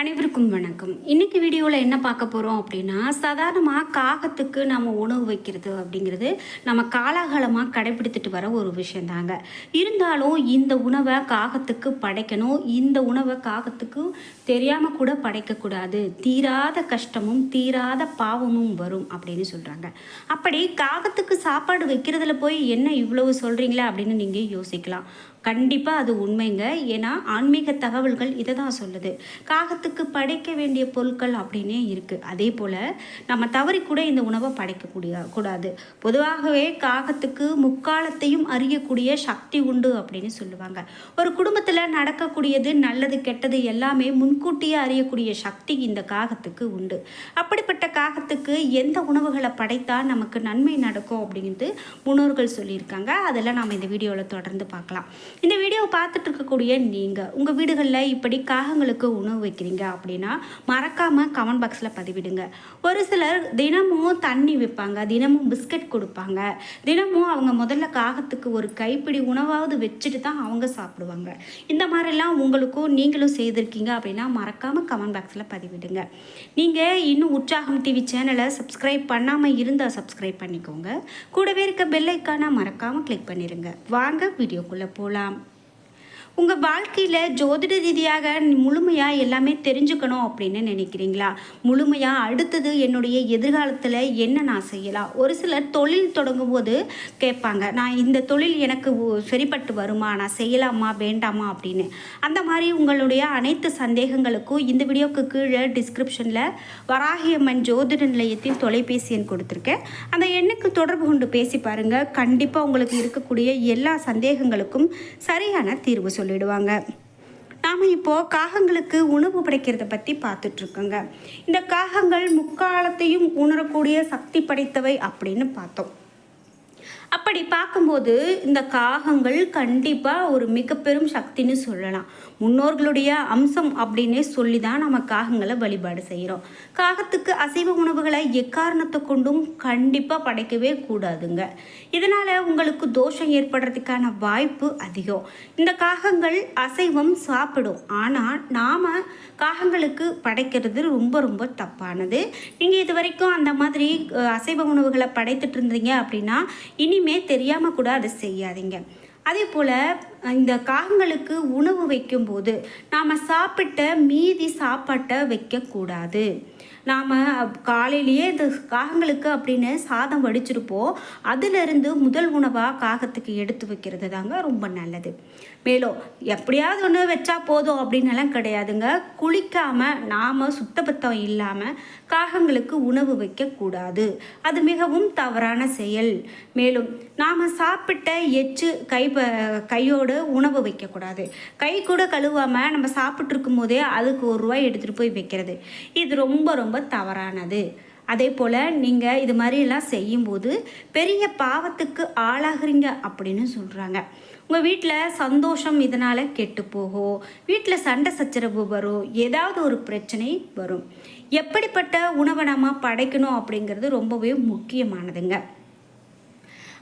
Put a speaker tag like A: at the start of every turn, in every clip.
A: அனைவருக்கும் வணக்கம். இன்னைக்கு வீடியோவில் என்ன பார்க்க போகிறோம் அப்படின்னா சாதாரணமாக காகத்துக்கு நம்ம உணவு வைக்கிறது அப்படிங்கிறது நம்ம காலாகாலமாக கடைபிடித்துட்டு வர ஒரு விஷயந்தாங்க இருந்தாலும் இந்த உணவை காகத்துக்கு படைக்கணும். இந்த உணவை காகத்துக்கு தெரியாமல் கூட படைக்கக்கூடாது தீராத கஷ்டமும் தீராத பாவமும் வரும் அப்படின்னு சொல்கிறாங்க அப்படி காகத்துக்கு சாப்பாடு வைக்கிறதுல போய் என்ன இவ்வளவு சொல்கிறீங்களா அப்படின்னு நீங்கள் யோசிக்கலாம். கண்டிப்பாக அது உண்மைங்க. ஏன்னா ஆன்மீக தகவல்கள் இதை தான் சொல்லுது. காகத்துக்கு படைக்க வேண்டிய பொருட்கள் அப்படின்னே இருக்குது அதே போல் நம்ம தவறி கூட இந்த உணவை படைக்கக்கூடிய கூடாது. பொதுவாகவே காகத்துக்கு முக்காலத்தையும் அறியக்கூடிய சக்தி உண்டு அப்படின்னு சொல்லுவாங்க. ஒரு குடும்பத்தில் நடக்கக்கூடியது நல்லது கெட்டது எல்லாமே முன்கூட்டியே அறியக்கூடிய சக்தி இந்த காகத்துக்கு உண்டு. அப்படிப்பட்ட காகத்துக்கு எந்த உணவுகளை படைத்தால் நமக்கு நன்மை நடக்கும் அப்படிங்கிறது முன்னோர்கள் சொல்லியிருக்காங்க. அதெல்லாம் நாம் இந்த வீடியோவில் தொடர்ந்து பார்க்கலாம். இந்த வீடியோவை பார்த்துட்டு இருக்கக்கூடிய நீங்கள் உங்கள் வீடுகளில் இப்படி காகங்களுக்கு உணவு வைக்கிறீங்க அப்படின்னா மறக்காமல் கமெண்ட் பாக்ஸில் பதிவிடுங்க. ஒரு சிலர் தினமும் தண்ணி வைப்பாங்க தினமும் பிஸ்கட் கொடுப்பாங்க. தினமும் அவங்க முதல்ல காகத்துக்கு ஒரு கைப்பிடி உணவாவது வச்சுட்டு தான் அவங்க சாப்பிடுவாங்க. இந்த மாதிரிலாம் உங்களுக்கும் நீங்களும் செய்திருக்கீங்க அப்படின்னா மறக்காமல் கமெண்ட் பாக்ஸில் பதிவிடுங்க. நீங்கள் இன்னும் உற்சாகம் டிவி சேனலை சப்ஸ்கிரைப் பண்ணாமல் இருந்தால் சப்ஸ்கிரைப் பண்ணிக்கோங்க. கூடவே இருக்க பெல் ஐக்கானை மறக்காமல் கிளிக் பண்ணிடுங்க வாங்க வீடியோக்குள்ளே போகலாம் 사람 உங்கள் வாழ்க்கையில் ஜோதிட ரீதியாக முழுமையாக எல்லாமே தெரிஞ்சுக்கணும் அப்படின்னு நினைக்கிறீங்களா? முழுமையாக அடுத்தது என்னுடைய எதிர்காலத்தில் என்ன நான் செய்யலாம்? ஒரு சிலர் தொழில் தொடங்கும் போது கேட்பாங்க நான் இந்த தொழில் எனக்கு சரிப்பட்டு வருமா? நான் செய்யலாமா? வேண்டாமா? அப்படின்னு. அந்த மாதிரி உங்களுடைய அனைத்து சந்தேகங்களுக்கும் இந்த வீடியோவுக்கு கீழே டிஸ்கிரிப்ஷனில் வராகியம்மன் ஜோதிட நிலையத்தின் தொலைபேசி எண் கொடுத்துருக்கேன். அந்த எண்ணுக்கு தொடர்பு கொண்டு பேசி பாருங்கள் கண்டிப்பாக உங்களுக்கு இருக்கக்கூடிய எல்லா சந்தேகங்களுக்கும் சரியான தீர்வு சொல்லிடுவாங்க. நாம் இப்போது காகங்களுக்கு உணவு படைக்கிறத பற்றி பார்த்துட்ருக்கோங்க. இந்த காகங்கள் முக்காலத்தையும் உணரக்கூடிய சக்தி படைத்தவை அப்படின்னு பார்த்தோம். அப்படி பார்க்கும்போது இந்த காகங்கள் கண்டிப்பாக ஒரு மிக பெரும் சக்தின்னு சொல்லலாம். முன்னோர்களுடைய அம்சம் அப்படின்னே சொல்லி தான் நம்ம காகங்களை வழிபாடு செய்கிறோம் காகத்துக்கு அசைவ உணவுகளை எக்காரணத்தை கொண்டும் கண்டிப்பாக படைக்கவே கூடாதுங்க. இதனால் உங்களுக்கு தோஷம் ஏற்படுறதுக்கான வாய்ப்பு அதிகம். இந்த காகங்கள் அசைவம் சாப்பிடும். ஆனால் நாம் காகங்களுக்கு படைக்கிறது ரொம்ப ரொம்ப தப்பானது. நீங்கள் இது வரைக்கும் அந்த மாதிரி அசைவ உணவுகளை படைத்துட்டு இருந்தீங்க அப்படின்னா இனிமே தெரியாமல் கூட அதை செய்யாதீங்க. அதே போல் இந்த காகங்களுக்கு உணவு வைக்கும்போது நாம் சாப்பிட்ட மீதி சாப்பாட்டை வைக்கக்கூடாது. நாம் காலையிலேயே இந்த காகங்களுக்கு அப்படின்னு சாதம் வடிச்சிருப்போம். அதிலிருந்து முதல் உணவாக காகத்துக்கு எடுத்து வைக்கிறது தாங்க ரொம்ப நல்லது. மேலும் எப்படியாவது ஒன்று வச்சா போதும் அப்படின்னலாம் கிடையாதுங்க. குளிக்காமல் நாம் சுத்தபத்தம் இல்லாமல் காகங்களுக்கு உணவு வைக்கக்கூடாது. அது மிகவும் தவறான செயல். மேலும் நாம் சாப்பிட்ட எச்சு கை ப- கையோடு உணவு வைக்கக்கூடாது. கை கூட கழுவாமல் நம்ம சாப்பிட்ருக்கும் போதே அதுக்கு ஒரு ரூபாய் எடுத்துகிட்டு போய் வைக்கிறது. இது ரொம்ப ரொம்ப ரொம்ப தவறானது. அதே போல் நீங்கள் இது மாதிரிலாம் செய்யும்போது பெரிய பாவத்துக்கு ஆளாகிறீங்க அப்படின்னு சொல்கிறாங்க உங்கள் வீட்டில் சந்தோஷம் இதனால் கெட்டு போகும் வீட்டில் சண்டை சச்சரவு வரும் ஏதாவது ஒரு பிரச்சனை வரும். எப்படிப்பட்ட உணவை நம்ம படைக்கணும் அப்படிங்கிறது ரொம்பவே முக்கியமானதுங்க.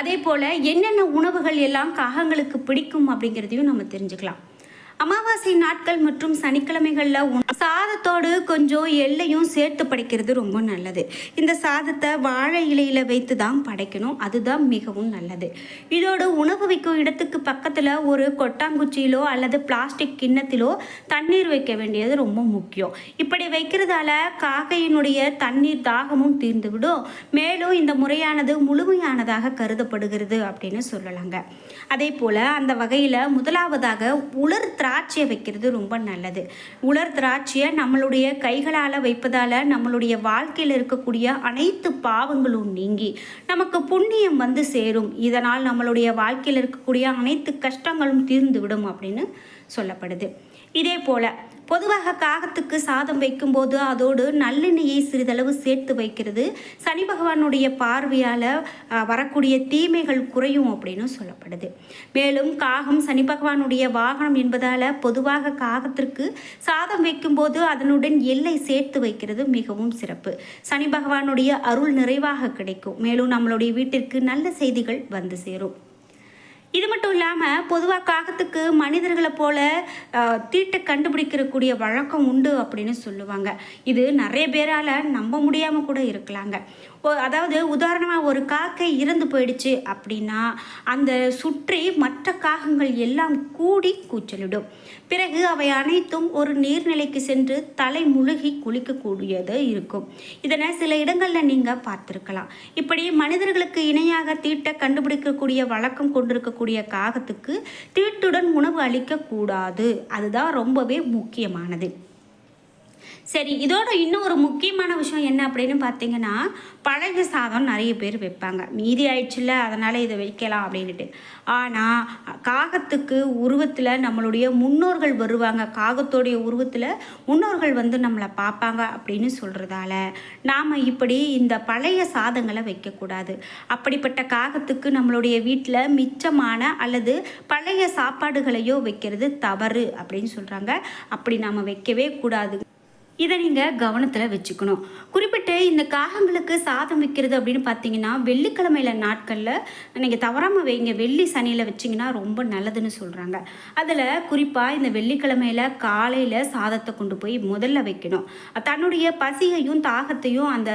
A: அதே போல் என்னென்ன உணவுகள் எல்லாம் காகங்களுக்கு பிடிக்கும் அப்படிங்கிறதையும் நம்ம தெரிஞ்சுக்கலாம். அமாவாசை நாட்கள் மற்றும் சனிக்கிழமைகளில் சாதத்தோடு கொஞ்சம் எள்ளையும் சேர்த்து படைக்கிறது ரொம்ப நல்லது. இந்த சாதத்தை வாழை இலையில் வைத்து தான் படைக்கணும். அதுதான் மிகவும் நல்லது. இதோடு உணவு வைக்கும் இடத்துக்கு பக்கத்தில் ஒரு கொட்டாங்குச்சியிலோ அல்லது பிளாஸ்டிக் கிண்ணத்திலோ தண்ணீர் வைக்க வேண்டியது ரொம்ப முக்கியம். இப்படி வைக்கிறதால காக்கையினுடைய தண்ணீர் தாகமும் தீர்ந்துவிடும். மேலும் இந்த முறையானது முழுமையானதாக கருதப்படுகிறது அப்படின்னு சொல்லலாங்க. அதே போல் அந்த வகையில் முதலாவதாக உலர் திராட்சையை வைக்கிறது ரொம்ப நல்லது. உலர் திராட்சையை நம்மளுடைய கைகளால் வைப்பதால் நம்மளுடைய வாழ்க்கையில் இருக்கக்கூடிய அனைத்து பாவங்களும் நீங்கி நமக்கு புண்ணியம் வந்து சேரும். இதனால் நம்மளுடைய வாழ்க்கையில் இருக்கக்கூடிய அனைத்து கஷ்டங்களும் தீர்ந்துவிடும் அப்படின்னு சொல்லப்படுது. இதே போல் பொதுவாக காகத்துக்கு சாதம் வைக்கும்போது அதோடு நல்லெண்ணெயை சிறிதளவு சேர்த்து வைக்கிறது. சனி பகவானுடைய பார்வையால் வரக்கூடிய தீமைகள் குறையும் அப்படின்னு சொல்லப்படுது. மேலும் காகம் சனி பகவானுடைய வாகனம் என்பதால் பொதுவாக காகத்திற்கு சாதம் வைக்கும்போது அதனுடன் எல்லை சேர்த்து வைக்கிறது மிகவும் சிறப்பு. சனி பகவானுடைய அருள் நிறைவாக கிடைக்கும். மேலும் நம்மளுடைய வீட்டிற்கு நல்ல செய்திகள் வந்து சேரும். இது மட்டும் இல்லாமல் பொதுவாக காகத்துக்கு மனிதர்களை போல தீட்டை கண்டுபிடிக்கிறக்கூடிய வழக்கம் உண்டு அப்படின்னு சொல்லுவாங்க. இது நிறைய பேரால் நம்ப முடியாமல் கூட இருக்கலாங்க. ஒ- அதாவது உதாரணமாக ஒரு காக்கை இறந்து போயிடுச்சு அப்படின்னா அந்த சுற்றி மற்ற காகங்கள் எல்லாம் கூடி கூச்சலிடும். பிறகு அவை அனைத்தும் ஒரு நீர்நிலைக்கு சென்று தலை முழுகி குளிக்கக்கூடியது இருக்கும். இதனை சில இடங்களில் நீங்கள் பார்த்துருக்கலாம். இப்படி மனிதர்களுக்கு இணையாக தீட்டை கண்டுபிடிக்கக்கூடிய வழக்கம் கொண்டிருக்கக்கூடிய காகத்துக்கு தீட்டுடன் உணவு அளிக்கக்கூடாது. அதுதான் ரொம்பவே முக்கியமானது. சரி இதோட இன்னும் ஒரு முக்கியமான விஷயம் என்ன அப்படின்னு பார்த்தீங்கன்னா பழைய சாதம் நிறைய பேர் வைப்பாங்க. மீதி ஆயிடுச்சுல அதனால் இதை வைக்கலாம் அப்படின்ட்டு ஆனால் காகத்துக்கு உருவத்தில் நம்மளுடைய முன்னோர்கள் வருவாங்க. காகத்தோடைய உருவத்தில் முன்னோர்கள் வந்து நம்மளை பார்ப்பாங்க அப்படின்னு சொல்கிறதால நாம் இப்படி இந்த பழைய சாதங்களை வைக்கக்கூடாது. அப்படிப்பட்ட காகத்துக்கு நம்மளுடைய வீட்டில் மிச்சமான அல்லது பழைய சாப்பாடுகளையோ வைக்கிறது தவறு அப்படின்னு சொல்கிறாங்க அப்படி நாம் வைக்கவே கூடாது. இதை நீங்கள் கவனத்தில் வச்சுக்கணும். குறிப்பிட்டு இந்த காகங்களுக்கு சாதம் வைக்கிறது அப்படின்னு பார்த்தீங்கன்னா வெள்ளிக்கிழமையில நாட்களில் நீங்கள் தவறாமல் வைங்க. வெள்ளி சனியில் வச்சிங்கன்னா ரொம்ப நல்லதுன்னு சொல்கிறாங்க அதில் குறிப்பாக இந்த வெள்ளிக்கிழமையில காலையில் சாதத்தை கொண்டு போய் முதல்ல வைக்கணும். தன்னுடைய பசியையும் தாகத்தையும் அந்த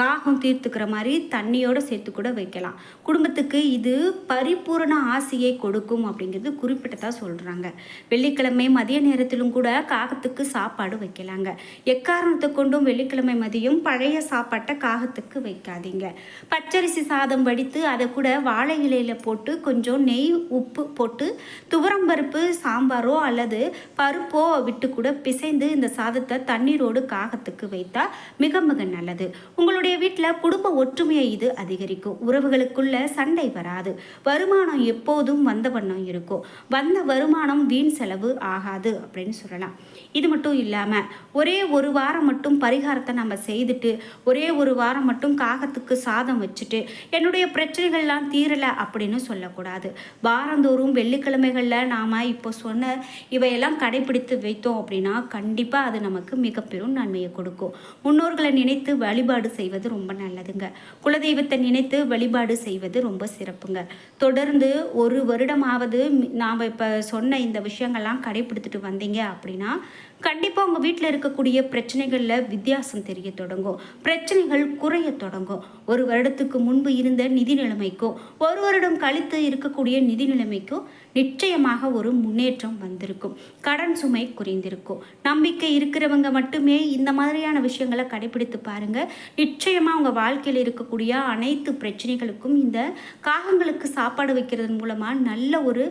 A: காகம் தீர்த்துக்கிற மாதிரி தண்ணியோடு சேர்த்து கூட வைக்கலாம். குடும்பத்துக்கு இது பரிபூரண ஆசையை கொடுக்கும் அப்படிங்கிறது குறிப்பிட்டதாக சொல்கிறாங்க வெள்ளிக்கிழமை மதிய நேரத்திலும் கூட காகத்துக்கு சாப்பாடு வைக்கலாங்க. எக்காரணத்தை கொண்டும் வெள்ளிக்கிழமை மதியம் பழைய சாப்பாட்டை காகத்துக்கு வைக்காதீங்க. பச்சரிசி சாதம் வடித்து அதை கூட வாழை இலையில் போட்டு கொஞ்சம் நெய் உப்பு போட்டு துவரம் பருப்பு சாம்பாரோ அல்லது பருப்போ விட்டு கூட பிசைந்து இந்த சாதத்தை தண்ணீரோடு காகத்துக்கு வைத்தா மிக மிக நல்லது. உங்களுடைய வீட்டில் குடும்ப ஒற்றுமையை இது அதிகரிக்கும். உறவுகளுக்குள்ள சண்டை வராது. வருமானம் எப்போதும் வந்த வண்ணம் இருக்கும். வந்த வருமானம் வீண் செலவு ஆகாது அப்படின்னு சொல்லலாம். இது மட்டும் இல்லாமல் ஒரே ஒரு வாரம் மட்டும் பரிகாரத்தை நம்ம செய்துட்டு ஒரே ஒரு வாரம் மட்டும் காகத்துக்கு சாதம் வச்சுட்டு என்னுடைய பிரச்சனைகள்லாம் தீரலை அப்படின்னு சொல்லக்கூடாது. வாரந்தோறும் வெள்ளிக்கிழமைகளில் நாம் இப்போ சொன்ன இவையெல்லாம் கடைபிடித்து வைத்தோம் அப்படின்னா கண்டிப்பாக அது நமக்கு மிக பெரும் நன்மையை கொடுக்கும். முன்னோர்களை நினைத்து வழிபாடு செய்வது ரொம்ப நல்லதுங்க. குலதெய்வத்தை நினைத்து வழிபாடு செய்வது ரொம்ப சிறப்புங்க. தொடர்ந்து ஒரு வருடமாவது நாம் இப்போ சொன்ன இந்த விஷயங்கள்லாம் கடைபிடித்துட்டு வந்தீங்க அப்படின்னா கண்டிப்பாக உங்கள் வீட்டில் இருக்கக்கூடிய பிரச்சனைகளில் வித்தியாசம் தெரிய தொடங்கும். பிரச்சனைகள் குறைய தொடங்கும். ஒரு வருடத்துக்கு முன்பு இருந்த நிதி நிலைமைக்கும் ஒரு வருடம் கழித்து இருக்கக்கூடிய நிதி நிலைமைக்கும் நிச்சயமாக ஒரு முன்னேற்றம் வந்திருக்கும். கடன் சுமை குறைந்திருக்கும். நம்பிக்கை இருக்கிறவங்க மட்டுமே இந்த மாதிரியான விஷயங்களை கடைபிடித்து பாருங்கள் நிச்சயமாக உங்கள் வாழ்க்கையில் இருக்கக்கூடிய அனைத்து பிரச்சனைகளுக்கும் இந்த காகங்களுக்கு சாப்பாடு வைக்கிறதன் மூலமாக நல்ல ஒரு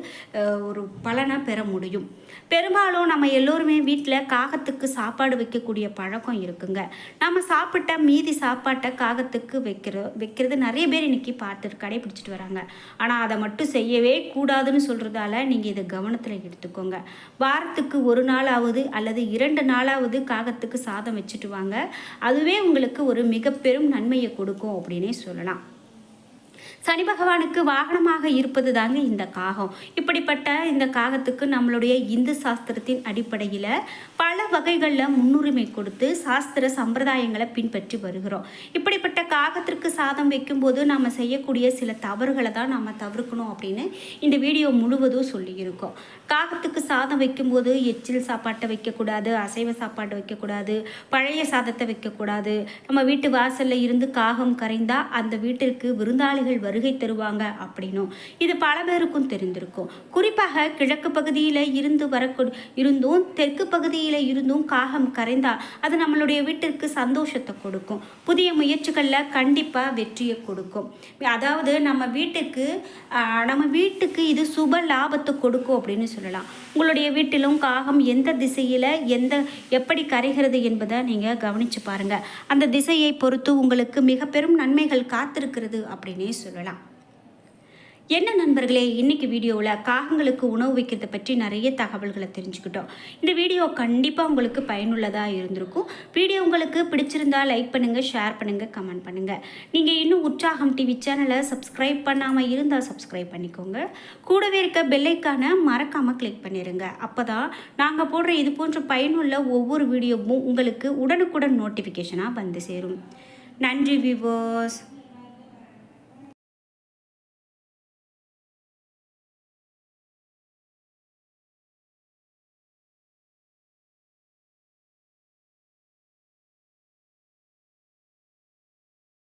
A: ஒரு பலனை பெற முடியும். பெரும்பாலும் நம்ம எல்லோருமே வீட்டில் காகத்துக்கு சாப்பாடு வைக்கக்கூடிய பழக்கம் இருக்குங்க. நம்ம சாப்பிட்ட மீதி சாப்பாட்டை காகத்துக்கு வைக்கிற வைக்கிறது நிறைய பேர் இன்னைக்கு பார்த்து கடைபிடிச்சிட்டு வராங்க. ஆனால் அதை மட்டும் செய்யவே கூடாதுன்னு சொல்கிறதால நீங்கள் இதை கவனத்தில் எடுத்துக்கோங்க. வாரத்துக்கு ஒரு நாளாவது அல்லது இரண்டு நாளாவது காகத்துக்கு சாதம் வச்சுட்டு வாங்க. அதுவே உங்களுக்கு ஒரு மிக பெரும் நன்மையை கொடுக்கும் அப்படின்னே சொல்லலாம். சனி பகவானுக்கு வாகனமாக இருப்பது தாங்க இந்த காகம். இப்படிப்பட்ட இந்த காகத்துக்கு நம்மளுடைய இந்து சாஸ்திரத்தின் அடிப்படையில் பல வகைகளில் முன்னுரிமை கொடுத்து சாஸ்திர சம்பிரதாயங்களை பின்பற்றி வருகிறோம். இப்படிப்பட்ட காகத்திற்கு சாதம் வைக்கும்போது நாம் செய்யக்கூடிய சில தவறுகளை தான் நாம் தவிர்க்கணும் அப்படின்னு இந்த வீடியோ முழுவதும் சொல்லியிருக்கோம். காகத்துக்கு சாதம் வைக்கும்போது எச்சில் சாப்பாட்டை வைக்கக்கூடாது அசைவ சாப்பாட்டை வைக்கக்கூடாது பழைய சாதத்தை வைக்கக்கூடாது. நம்ம வீட்டு வாசலில் இருந்து காகம் கரைந்தால் அந்த வீட்டிற்கு விருந்தாளிகள் வருகை தருவாங்க அப்படின்னும். இது பல பேருக்கும் தெரிந்திருக்கும். குறிப்பாக கிழக்கு பகுதியில் இருந்து வரக்கூ இருந்தும் தெற்கு பகுதியில் இருந்தும் காகம் கரைந்தால் அது நம்மளுடைய வீட்டிற்கு சந்தோஷத்தை கொடுக்கும். புதிய முயற்சிகளில் கண்டிப்பாக வெற்றியை கொடுக்கும். அதாவது நம்ம வீட்டுக்கு நம்ம வீட்டுக்கு இது சுப லாபத்தை கொடுக்கும் அப்படின்னு சொல்லலாம். உங்களுடைய வீட்டிலும் காகம் எந்த திசையில் எந்த எப்படி கரைகிறது என்பதை நீங்கள் கவனித்து பாருங்கள் அந்த திசையை பொறுத்து உங்களுக்கு மிக பெரும் நன்மைகள் காத்திருக்கிறது அப்படின்னே சொல்லலாம். என்ன நண்பர்களே இன்னைக்கு வீடியோவில் காகங்களுக்கு உணவு வைக்கிறத பற்றி நிறைய தகவல்களை தெரிஞ்சுக்கிட்டோம். இந்த வீடியோ கண்டிப்பாக உங்களுக்கு பயனுள்ளதாக இருந்திருக்கும். வீடியோ உங்களுக்கு பிடிச்சிருந்தால் லைக் பண்ணுங்கள் ஷேர் பண்ணுங்கள் கமெண்ட் பண்ணுங்கள் நீங்கள் இன்னும் உற்சாகம் டிவி சேனலை சப்ஸ்கிரைப் பண்ணாமல் இருந்தால் சப்ஸ்கிரைப் பண்ணிக்கோங்க. கூடவே இருக்க பெல்லைக்கான மறக்காமல் கிளிக் பண்ணிடுங்க அப்போ தான் நாங்கள் போடுற இது போன்ற பயனுள்ள ஒவ்வொரு வீடியோவும் உங்களுக்கு உடனுக்குடன் நோட்டிஃபிகேஷனாக வந்து சேரும். நன்றி விவோஸ்